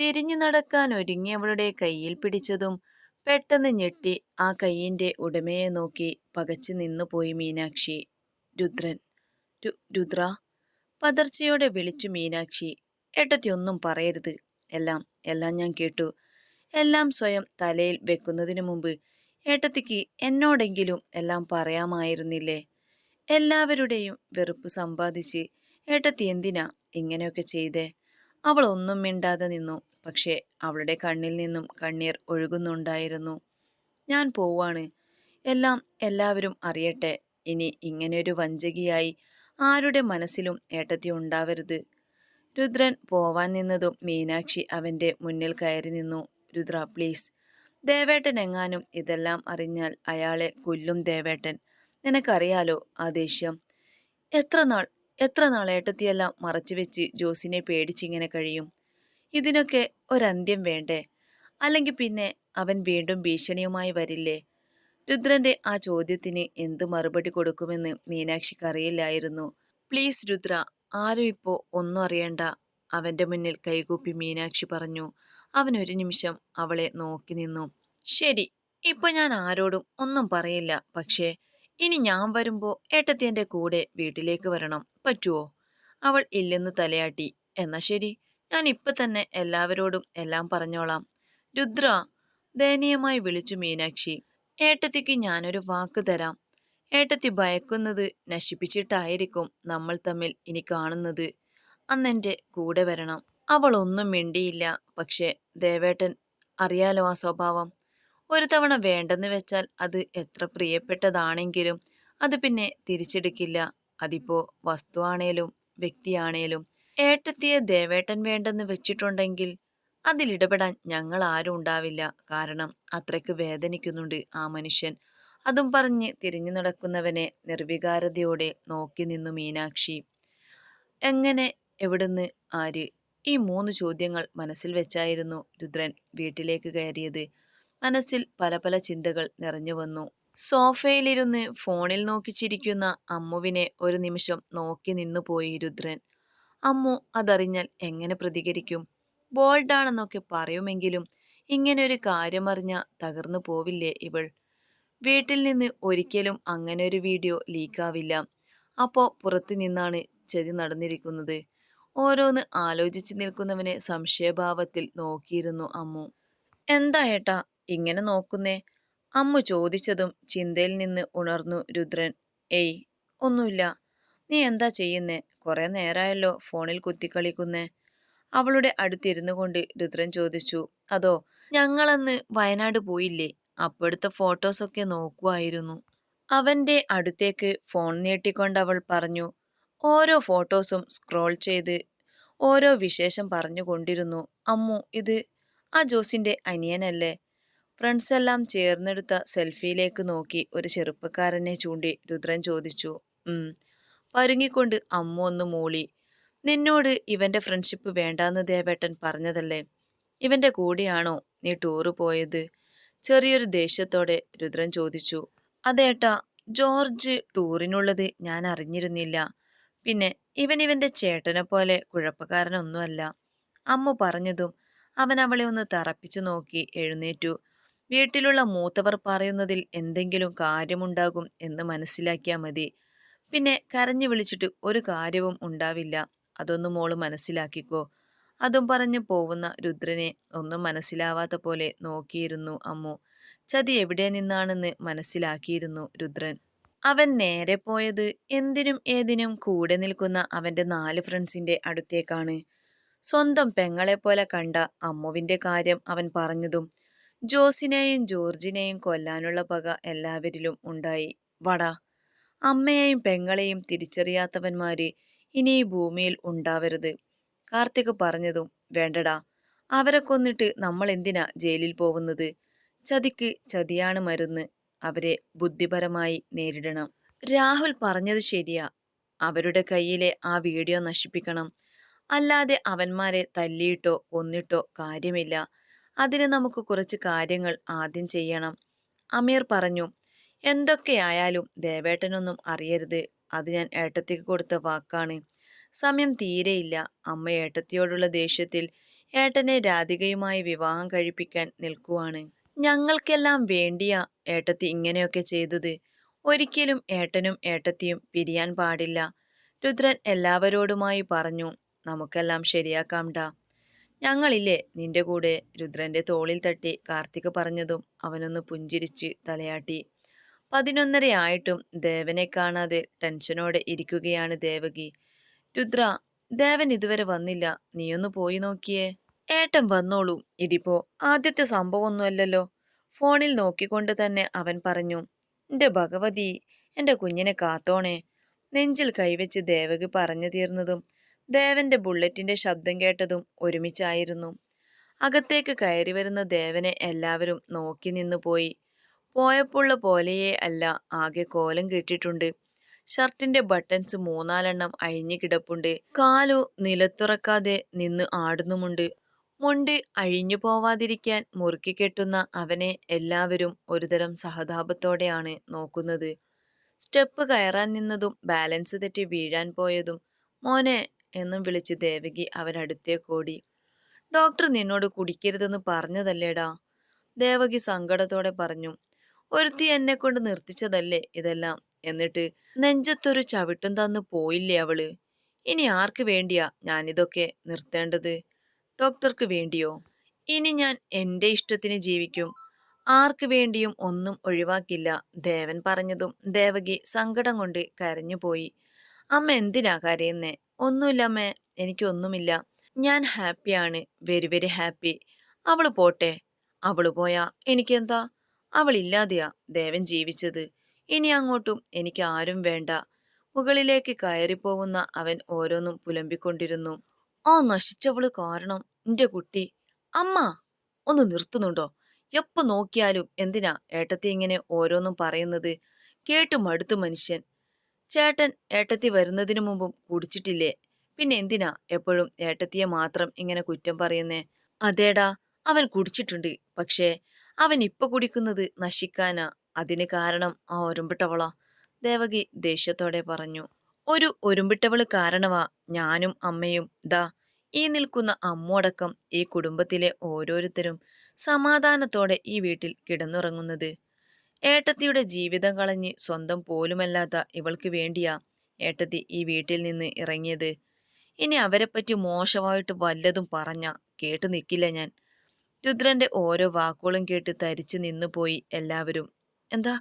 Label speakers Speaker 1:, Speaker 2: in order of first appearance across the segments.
Speaker 1: തിരിഞ്ഞു നടക്കാൻ ഒരുങ്ങിയവളുടെ കയ്യിൽ പിടിച്ചതും പെട്ടെന്ന് ഞെട്ടി ആ കയ്യിന്റെ ഉടമയെ നോക്കി പകച്ചു നിന്നുപോയി മീനാക്ഷി. രുദ്രൻ. രുദ്ര. പതർച്ചയോടെ വിളിച്ചു മീനാക്ഷി. ഏട്ടത്തിയൊന്നും പറയരുത്. എല്ലാം എല്ലാം ഞാൻ കേട്ടു. എല്ലാം സ്വയം തലയിൽ വെക്കുന്നതിനു മുമ്പ് ഏട്ടത്തിക്ക് എന്നോടെങ്കിലും എല്ലാം പറയാമായിരുന്നില്ലേ? എല്ലാവരുടെയും വെറുപ്പ് സമ്പാദിച്ച് ഏട്ടത്തി എന്തിനാ ഇങ്ങനെയൊക്കെ ചെയ്തേ? അവൾ ഒന്നും മിണ്ടാതെ നിന്നു. പക്ഷേ അവളുടെ കണ്ണിൽ നിന്നും കണ്ണീർ ഒഴുകുന്നുണ്ടായിരുന്നു. ഞാൻ പോവാണ്. എല്ലാം എല്ലാവരും അറിയട്ടെ. ഇനി ഇങ്ങനെയൊരു വഞ്ചകിയായി ആരുടെ മനസ്സിലും ഏട്ടത്തി ഉണ്ടാവരുത്. രുദ്രൻ പോവാൻ നിന്നതും മീനാക്ഷി അവന്റെ മുന്നിൽ കയറി നിന്നു. രുദ്ര പ്ലീസ്. ദേവേട്ടൻ എങ്ങാനും ഇതെല്ലാം അറിഞ്ഞാൽ അയാളെ കൊല്ലും ദേവേട്ടൻ. നിനക്കറിയാലോ ആ ദേഷ്യം. എത്ര നാൾ എത്ര നാൾ ഏട്ടത്തിയെല്ലാം മറച്ചുവെച്ച് ജോസിനെ പേടിച്ചിങ്ങനെ കഴിയും? ഇതിനൊക്കെ ഒരന്ത്യം വേണ്ടേ? അല്ലെങ്കിൽ പിന്നെ അവൻ വീണ്ടും ഭീഷണിയുമായി വരില്ലേ? രുദ്രന്റെ ആ ചോദ്യത്തിന് എന്തു മറുപടി കൊടുക്കുമെന്ന് മീനാക്ഷിക്ക് അറിയില്ലായിരുന്നു. പ്ലീസ് രുദ്ര ആരും ഇപ്പോ ഒന്നും അറിയണ്ട അവന്റെ മുന്നിൽ കൈകൂപ്പി മീനാക്ഷി പറഞ്ഞു. അവൻ ഒരു നിമിഷം അവളെ നോക്കി നിന്നു. ശരി ഇപ്പൊ ഞാൻ ആരോടും ഒന്നും പറയില്ല. പക്ഷേ ഇനി ഞാൻ വരുമ്പോ ഏട്ടത്തി എന്റെ കൂടെ വീട്ടിലേക്ക് വരണം. പറ്റുവോ? അവൾ ഇല്ലെന്ന് തലയാട്ടി. എന്നാ ശരി. ഞാൻ ഇപ്പൊ തന്നെ എല്ലാവരോടും എല്ലാം പറഞ്ഞോളാം. രുദ്ര ദയനീയമായി വിളിച്ചു മീനാക്ഷി. ഏട്ടത്തിക്ക് ഞാനൊരു വാക്ക് തരാം. ഏട്ടത്തി ഭയക്കുന്നത് നശിപ്പിച്ചിട്ടായിരിക്കും നമ്മൾ തമ്മിൽ ഇനി കാണുന്നത്. അന്നെന്റെ കൂടെ വരണം. അവൾ ഒന്നും മിണ്ടിയില്ല. പക്ഷെ ദേവേട്ടൻ അറിയാലോ ആ സ്വഭാവം? ഒരു തവണ വേണ്ടെന്ന് വെച്ചാൽ അത് എത്ര പ്രിയപ്പെട്ടതാണെങ്കിലും അത് പിന്നെ തിരിച്ചെടുക്കില്ല. അതിപ്പോ വസ്തുവാണേലും വ്യക്തിയാണേലും ഏട്ടത്തിയെ ദേവേട്ടൻ വേണ്ടെന്ന് വെച്ചിട്ടുണ്ടെങ്കിൽ അതിലിടപെടാൻ ഞങ്ങൾ ആരും ഉണ്ടാവില്ല. കാരണം അത്രയ്ക്ക് വേദനിക്കുന്നുണ്ട് ആ മനുഷ്യൻ. അതും പറഞ്ഞ് തിരിഞ്ഞു നടക്കുന്നവനെ നിർവികാരതയോടെ നോക്കി നിന്നു മീനാക്ഷി. എങ്ങനെ എവിടുന്ന്? ആര്? ഈ മൂന്ന് ചോദ്യങ്ങൾ മനസ്സിൽ വെച്ചായിരുന്നു രുദ്രൻ വീട്ടിലേക്ക് കയറിയത്. മനസ്സിൽ പല പല ചിന്തകൾ നിറഞ്ഞു വന്നു. സോഫയിലിരുന്ന് ഫോണിൽ നോക്കി ചിരിക്കുന്ന അമ്മുവിനെ ഒരു നിമിഷം നോക്കി നിന്നുപോയി രുദ്രൻ. അമ്മു അതറിഞ്ഞാൽ എങ്ങനെ പ്രതികരിക്കും? ബോൾഡാണെന്നൊക്കെ പറയുമെങ്കിലും ഇങ്ങനെ ഒരു കാര്യമറിഞ്ഞ തകർന്നു പോവില്ലേ ഇവൾ? വീട്ടിൽ നിന്ന് ഒരിക്കലും അങ്ങനെ ഒരു വീഡിയോ ലീക്കാവില്ല. അപ്പോൾ പുറത്തു നിന്നാണ് ചെതി നടന്നിരിക്കുന്നത്. ഓരോന്ന് ആലോചിച്ച് നിൽക്കുന്നവനെ സംശയഭാവത്തിൽ നോക്കിയിരുന്നു അമ്മു. എന്താ ഏട്ടാ ഇങ്ങനെ നോക്കുന്നേ? അമ്മു ചോദിച്ചതും ചിന്തയിൽ നിന്ന് ഉണർന്നു രുദ്രൻ. ഏയ് ഒന്നുമില്ല. നീ എന്താ ചെയ്യുന്നേ? കുറെ നേരമായല്ലോ ഫോണിൽ കുത്തിക്കളിക്കുന്നേ. അവളുടെ അടുത്തിരുന്നു കൊണ്ട് രുദ്രൻ ചോദിച്ചു അതോ ഞങ്ങളന്ന് വയനാട് പോയില്ലേ? അപ്പോഴത്തെ ഫോട്ടോസൊക്കെ നോക്കുമായിരുന്നു അവന്റെ അടുത്തേക്ക് ഫോൺ നീട്ടിക്കൊണ്ട് അവൾ പറഞ്ഞു ഓരോ ഫോട്ടോസും സ്ക്രോൾ ചെയ്ത് ഓരോ വിശേഷം പറഞ്ഞുകൊണ്ടിരുന്നു അമ്മു ഇത് ആ ജോസിന്റെ അനിയനല്ലേ? ഫ്രണ്ട്സ് എല്ലാം ചേർന്നെടുത്ത സെൽഫിയിലേക്ക് നോക്കി ഒരു ചെറുപ്പക്കാരനെ ചൂണ്ടി രുദ്രൻ ചോദിച്ചു പരുങ്ങിക്കൊണ്ട് അമ്മ ഒന്ന് മൂളി. നിന്നോട് ഇവന്റെ ഫ്രണ്ട്ഷിപ്പ് വേണ്ടാന്ന് ദേവേട്ടൻ പറഞ്ഞതല്ലേ? ഇവന്റെ കൂടെയാണോ നീ ടൂറ് പോയത്? ചെറിയൊരു ദേഷ്യത്തോടെ രുദ്രൻ ചോദിച്ചു. അതേട്ടാ ജോർജ് ടൂറിനുള്ളത് ഞാൻ അറിഞ്ഞിരുന്നില്ല. പിന്നെ ഇവൻ ഇവന്റെ ചേട്ടനെ പോലെ കുഴപ്പക്കാരനൊന്നുമല്ല. അമ്മ പറഞ്ഞതും അവൻ അവളെ ഒന്ന് തറപ്പിച്ചു നോക്കി എഴുന്നേറ്റു. വീട്ടിലുള്ള മൂത്തവർ പറയുന്നതിൽ എന്തെങ്കിലും കാര്യമുണ്ടാകും എന്ന് മനസ്സിലാക്കിയാൽ മതി. പിന്നെ കരഞ്ഞു വിളിച്ചിട്ട് ഒരു കാര്യവും ഉണ്ടാവില്ല. അതൊന്നും മോൾ മനസ്സിലാക്കിക്കോ. അതും പറഞ്ഞു പോവുന്ന രുദ്രനെ ഒന്നും മനസ്സിലാവാത്ത പോലെ നോക്കിയിരുന്നു അമ്മു. ചതി എവിടെ നിന്നാണെന്ന് മനസ്സിലാക്കിയിരുന്നു രുദ്രൻ. അവൻ നേരെ പോയത് എന്തിനും ഏതിനും കൂടെ നിൽക്കുന്ന അവന്റെ നാല് ഫ്രണ്ട്സിന്റെ അടുത്തേക്കാണ്. സ്വന്തം പെങ്ങളെപ്പോലെ കണ്ട അമ്മുവിന്റെ കാര്യം അവൻ പറഞ്ഞതും ജോസിനെയും ജോർജിനെയും കൊല്ലാനുള്ള പക എല്ലാവരിലും ഉണ്ടായി. വടാ അമ്മയെയും പെങ്ങളെയും തിരിച്ചറിയാത്തവന്മാരെ ഇനി ഈ ഭൂമിയിൽ ഉണ്ടാവരുത്. കാർത്തിക് പറഞ്ഞതും വേണ്ടടാ. അവരെ കൊന്നിട്ട് നമ്മൾ എന്തിനാ ജയിലിൽ പോകുന്നത്? ചതിക്ക് ചതിയാണ് മരുന്ന്. അവരെ ബുദ്ധിപരമായി നേരിടണം. രാഹുൽ പറഞ്ഞത് ശരിയാ. അവരുടെ കയ്യിലെ ആ വീഡിയോ നശിപ്പിക്കണം. അല്ലാതെ അവന്മാരെ തല്ലിയിട്ടോ കൊന്നിട്ടോ കാര്യമില്ല. അതിന് നമുക്ക് കുറച്ച് കാര്യങ്ങൾ ആദ്യം ചെയ്യണം. അമീർ പറഞ്ഞു എന്തൊക്കെയായാലും ദേവേട്ടനൊന്നും അറിയരുത്. അത് ഞാൻ ഏട്ടത്തിക്ക് കൊടുത്ത വാക്കാണ്. സമയം തീരെയില്ല. അമ്മ ഏട്ടത്തിയോടുള്ള ദേഷ്യത്തിൽ ഏട്ടനെ രാധികയുമായി വിവാഹം കഴിപ്പിക്കാൻ നിൽക്കുവാണ്. ഞങ്ങൾക്കെല്ലാം വേണ്ടിയ ഏട്ടത്തി ഇങ്ങനെയൊക്കെ ചെയ്തത്. ഒരിക്കലും ഏട്ടനും ഏട്ടത്തിയും പിരിയാൻ പാടില്ല. രുദ്രൻ എല്ലാവരോടുമായി പറഞ്ഞു നമുക്കെല്ലാം ശരിയാക്കാം ശരിയാക്കാംടാ. ഞങ്ങളില്ലേ നിന്റെ കൂടെ രുദ്രന്റെ തോളിൽ തട്ടി കാർത്തിക് പറഞ്ഞതും അവനൊന്ന് പുഞ്ചിരിച്ച് തലയാട്ടി. പതിനൊന്നരയായിട്ടും ദേവനെ കാണാതെ ടെൻഷനോടെ ഇരിക്കുകയാണ് ദേവകി. രുദ്ര ദേവൻ ഇതുവരെ വന്നില്ല. നീയൊന്ന് പോയി നോക്കിയേ. ഏട്ടൻ വന്നോളൂ. ഇതിപ്പോ ആദ്യത്തെ സംഭവമൊന്നുമല്ലല്ലോ. ഫോണിൽ നോക്കിക്കൊണ്ട് തന്നെ അവൻ പറഞ്ഞു എന്റെ ഭഗവതി എന്റെ കുഞ്ഞിനെ കാത്തോണേ. നെഞ്ചിൽ കൈവച്ച് ദേവകി പറഞ്ഞു തീർന്നതും ദേവന്റെ ബുള്ളറ്റിന്റെ ശബ്ദം കേട്ടതും ഒരുമിച്ചായിരുന്നു. അകത്തേക്ക് കയറി വരുന്ന ദേവനെ എല്ലാവരും നോക്കി നിന്നു പോയി പോയപ്പോഴുള്ള പോലെയേ അല്ല ആകെ കോലം കെട്ടിട്ടുണ്ട് ഷർട്ടിന്റെ ബട്ടൺസ് മൂന്നാലെണ്ണം അഴിഞ്ഞു കിടപ്പുണ്ട്. കാലു നിലത്തുറക്കാതെ നിന്ന് ആടുന്നുമുണ്ട്. മുണ്ട് അഴിഞ്ഞു പോവാതിരിക്കാൻ മുറുക്കി കെട്ടുന്ന അവനെ എല്ലാവരും ഒരുതരം സഹതാപത്തോടെയാണ് നോക്കുന്നത്. സ്റ്റെപ്പ് കയറാൻ നിന്നതും ബാലൻസ് തെറ്റി വീഴാൻ പോയതും മോനെ എന്നും വിളിച്ച് ദേവകി അവനടുത്തേക്കോടി ഡോക്ടർ നിന്നോട് കുടിക്കരുതെന്ന് പറഞ്ഞതല്ലേടാ? ദേവകി സങ്കടത്തോടെ പറഞ്ഞു. ഒരുത്തി എന്നെ കൊണ്ട് നിർത്തിച്ചതല്ലേ ഇതെല്ലാം? എന്നിട്ട് നെഞ്ചത്തൊരു ചവിട്ടും തന്ന് പോയില്ലേ അവൾ? ഇനി ആർക്ക് വേണ്ടിയാ ഞാനിതൊക്കെ നിർത്തേണ്ടത്? ഡോക്ടർക്ക് വേണ്ടിയോ? ഇനി ഞാൻ എന്റെ ഇഷ്ടത്തിന് ജീവിക്കും. ആർക്ക് വേണ്ടിയും ഒന്നും ഒഴിവാക്കില്ല. ദേവൻ പറഞ്ഞതും ദേവകി സങ്കടം കൊണ്ട് കരഞ്ഞുപോയി. അമ്മ എന്തിനാ കരയുന്നേ? ഒന്നുമില്ല അമ്മേ എനിക്കൊന്നുമില്ല ഞാൻ ഹാപ്പിയാണ് വെരി വെരി ഹാപ്പി. അവൾ പോട്ടെ. അവൾ പോയാ എനിക്കെന്താ? അവളില്ലാതെയാ ദേവൻ ജീവിച്ചത്. ഇനി അങ്ങോട്ടും എനിക്ക് ആരും വേണ്ട. മുകളിലേക്ക് കയറിപ്പോവുന്ന അവൻ ഓരോന്നും പുലമ്പിക്കൊണ്ടിരുന്നു. ആ നശിച്ചവൾ കാരണം എന്റെ കുട്ടി. അമ്മ ഒന്ന് നിർത്തുന്നുണ്ടോ? എപ്പോ നോക്കിയാലും എന്തിനാ ഏട്ടത്തി ഇങ്ങനെ ഓരോന്നും പറയുന്നത്? കേട്ടു മടുത്തു മനുഷ്യൻ. ചേട്ടൻ ഏട്ടത്തി വരുന്നതിനു മുമ്പും കുടിച്ചിട്ടില്ലേ? പിന്നെ എന്തിനാ എപ്പോഴും ഏട്ടത്തിയെ മാത്രം ഇങ്ങനെ കുറ്റം പറയുന്നേ? അതേടാ അവൻ കുടിച്ചിട്ടുണ്ട്. പക്ഷേ അവൻ ഇപ്പൊ കുടിക്കുന്നത് നശിക്കാനാ. അതിന് കാരണം ആ ഒരുമ്പിട്ടവളാ. ദേവകി ദേഷ്യത്തോടെ പറഞ്ഞു. ഒരു ഒരുമ്പിട്ടവൾ കാരണമാ ഞാനും അമ്മയും. ദാ ഈ നിൽക്കുന്ന അമ്മോടക്കം ഈ കുടുംബത്തിലെ ഓരോരുത്തരും സമാധാനത്തോടെ ഈ വീട്ടിൽ കിടന്നുറങ്ങുന്നത്. ഏട്ടത്തിയുടെ ജീവിതം കളഞ്ഞ് സ്വന്തം പോലുമല്ലാത്ത ഇവൾക്ക് വേണ്ടിയാ ഏട്ടത്തി ഈ വീട്ടിൽ നിന്ന് ഇറങ്ങിയത്. ഇനി അവരെപ്പറ്റി മോശമായിട്ട് വല്ലതും പറഞ്ഞ കേട്ടു നിൽക്കില്ല ഞാൻ. രുദ്രന്റെ ഓരോ വാക്കുകളും കേട്ട് തരിച്ചു നിന്നുപോയി എല്ലാവരും. എന്താ?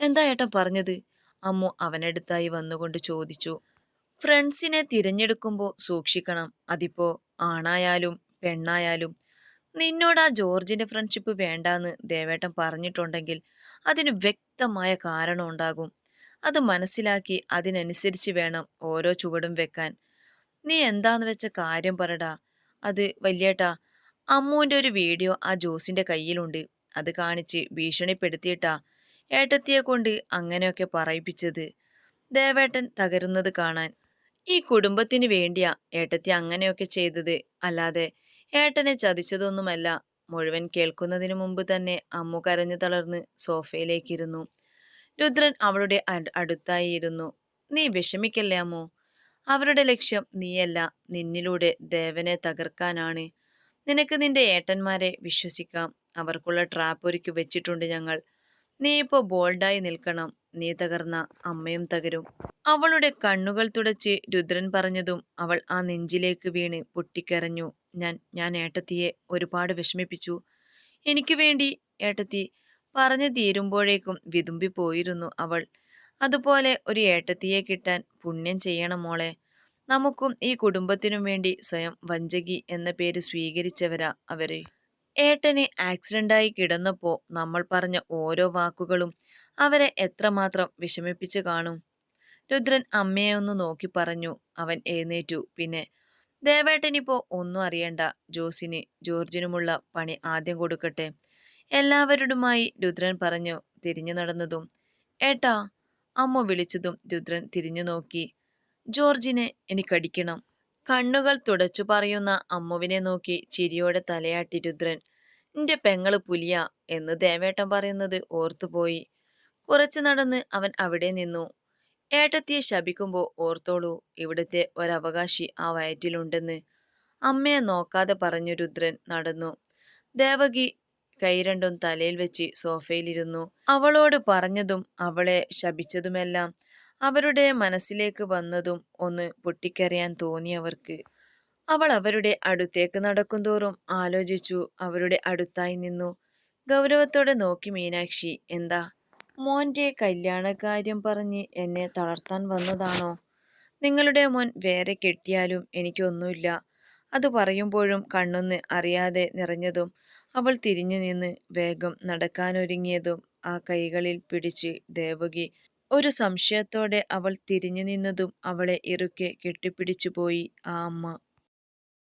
Speaker 1: എന്താ ഏട്ടൻ പറഞ്ഞത്? അമ്മു അവനടുത്തായി വന്നുകൊണ്ട് ചോദിച്ചു. ഫ്രണ്ട്സിനെ തിരഞ്ഞെടുക്കുമ്പോൾ സൂക്ഷിക്കണം. അതിപ്പോ ആണായാലും പെണ്ണായാലും നിന്നോട് ആ ജോർജിന്റെ ഫ്രണ്ട്ഷിപ്പ് വേണ്ടാന്ന് ദേവേട്ടൻ പറഞ്ഞിട്ടുണ്ടെങ്കിൽ അതിന് വ്യക്തമായ കാരണം ഉണ്ടാകും. അത് മനസ്സിലാക്കി അതിനനുസരിച്ച് വേണം ഓരോ ചുവടും വെക്കാൻ. നീ എന്താന്ന് വെച്ച കാര്യം പറടാ. അത് വല്യേട്ടാ അമ്മുവിന്റെ ഒരു വീഡിയോ ആ ജോസിന്റെ കയ്യിലുണ്ട്. അത് കാണിച്ച് ഭീഷണിപ്പെടുത്തിയിട്ടാ ഏട്ടത്തിയെ കൊണ്ട് അങ്ങനെയൊക്കെ പറയിപ്പിച്ചത്. ദേവേട്ടൻ തകരുന്നത് കാണാൻ. ഈ കുടുംബത്തിന് വേണ്ടിയാ ഏട്ടത്തി അങ്ങനെയൊക്കെ ചെയ്തത്. അല്ലാതെ ഏട്ടനെ ചതിച്ചതൊന്നുമല്ല. മുഴുവൻ കേൾക്കുന്നതിനു മുമ്പ് തന്നെ അമ്മു കരഞ്ഞു തളർന്ന് സോഫയിലേക്കിരുന്നു. രുദ്രൻ അവളുടെ അടുത്തായി ഇരുന്നു. നീ വിഷമിക്കല്ലേ അമ്മു? അവരുടെ ലക്ഷ്യം നീയല്ല. നിന്നിലൂടെ ദേവനെ തകർക്കാനാണ്. നിനക്ക് നിന്റെ ഏട്ടന്മാരെ വിശ്വസിക്കാം. അവർക്കുള്ള ട്രാപ്പ് ഒരുക്കി വെച്ചിട്ടുണ്ട് ഞങ്ങൾ. നീ ഇപ്പോൾ ബോൾഡായി നിൽക്കണം. നീ തകർന്ന അമ്മയും തകരും. അവളുടെ കണ്ണുകൾ തുടച്ച് രുദ്രൻ പറഞ്ഞതും അവൾ ആ നെഞ്ചിലേക്ക് വീണ് പൊട്ടിക്കരഞ്ഞു. ഞാൻ ഞാൻ ഏട്ടത്തിയെ ഒരുപാട് വിഷമിപ്പിച്ചു. എനിക്ക് വേണ്ടി ഏട്ടത്തി പറഞ്ഞു തീരുമ്പോഴേക്കും വിതുമ്പി പോയിരുന്നു അവൾ. അതുപോലെ ഒരു ഏട്ടത്തിയെ കിട്ടാൻ പുണ്യം ചെയ്യണം മോളെ. നമുക്കും ഈ കുടുംബത്തിനും വേണ്ടി സ്വയം വഞ്ചകി എന്ന പേര് സ്വീകരിച്ചവരാ അവരെ. ഏട്ടന് ആക്സിഡന്റായി കിടന്നപ്പോൾ നമ്മൾ പറഞ്ഞ ഓരോ വാക്കുകളും അവരെ എത്രമാത്രം വിഷമിപ്പിച്ചു കാണും. രുദ്രൻ അമ്മയെ ഒന്ന് നോക്കി പറഞ്ഞു അവൻ എഴുന്നേറ്റു. പിന്നെ ദേവേട്ടനിപ്പോ ഒന്നും അറിയണ്ട. ജോസിന് ജോർജിനുമുള്ള പണി ആദ്യം കൊടുക്കട്ടെ. എല്ലാവരോടുമായി രുദ്രൻ പറഞ്ഞു തിരിഞ്ഞു നടന്നതും ഏട്ടാ അമ്മ വിളിച്ചതും രുദ്രൻ തിരിഞ്ഞു നോക്കി ജോർജിനെ എനിക്കടിക്കണം. കണ്ണുകൾ തുടച്ചു പറയുന്ന അമ്മുവിനെ നോക്കി ചിരിയോടെ തലയാട്ടി രുദ്രൻ. നിന്റെ പെങ്ങൾ പുലിയ എന്ന് ദേവേട്ടൻ പറയുന്നത് ഓർത്തുപോയി. കുറച്ചു നടന്ന് അവൻ അവിടെ നിന്നു. ഏട്ടത്തിയെ ശപിക്കുമ്പോൾ ഓർത്തോളൂ ഇവിടുത്തെ ഒരവകാശി ആ വയറ്റിലുണ്ടെന്ന്. അമ്മയെ നോക്കാതെ പറഞ്ഞു രുദ്രൻ നടന്നു. ദേവകി കൈരണ്ടും തലയിൽ വെച്ച് സോഫയിലിരുന്നു. അവളോട് പറഞ്ഞതും അവളെ ശപിച്ചതുമെല്ലാം അവരുടെ മനസ്സിലേക്ക് വന്നതും ഒന്ന് പൊട്ടിക്കറിയാൻ തോന്നിയവർക്ക്. അവൾ അവരുടെ അടുത്തേക്ക് നടക്കുന്തോറും ആലോചിച്ചു അവരുടെ അടുത്തായി നിന്നു. ഗൗരവത്തോടെ നോക്കി മീനാക്ഷി എന്താ? മോന്റെ കല്യാണകാര്യം പറഞ്ഞ് എന്നെ തളർത്താൻ വന്നതാണോ? നിങ്ങളുടെ മോൻ വേറെ കെട്ടിയാലും എനിക്കൊന്നുമില്ല. അത് പറയുമ്പോഴും കണ്ണൊന്ന് അറിയാതെ നിറഞ്ഞതും അവൾ തിരിഞ്ഞു നിന്ന് വേഗം നടക്കാനൊരുങ്ങിയതും ആ കൈകളിൽ പിടിച്ച് ദേവകി ഒരു സംശയത്തോടെ അവൾ തിരിഞ്ഞു നിന്നതും അവളെ ഇറുക്കെ കെട്ടിപ്പിടിച്ചുപോയി. ആ അമ്മ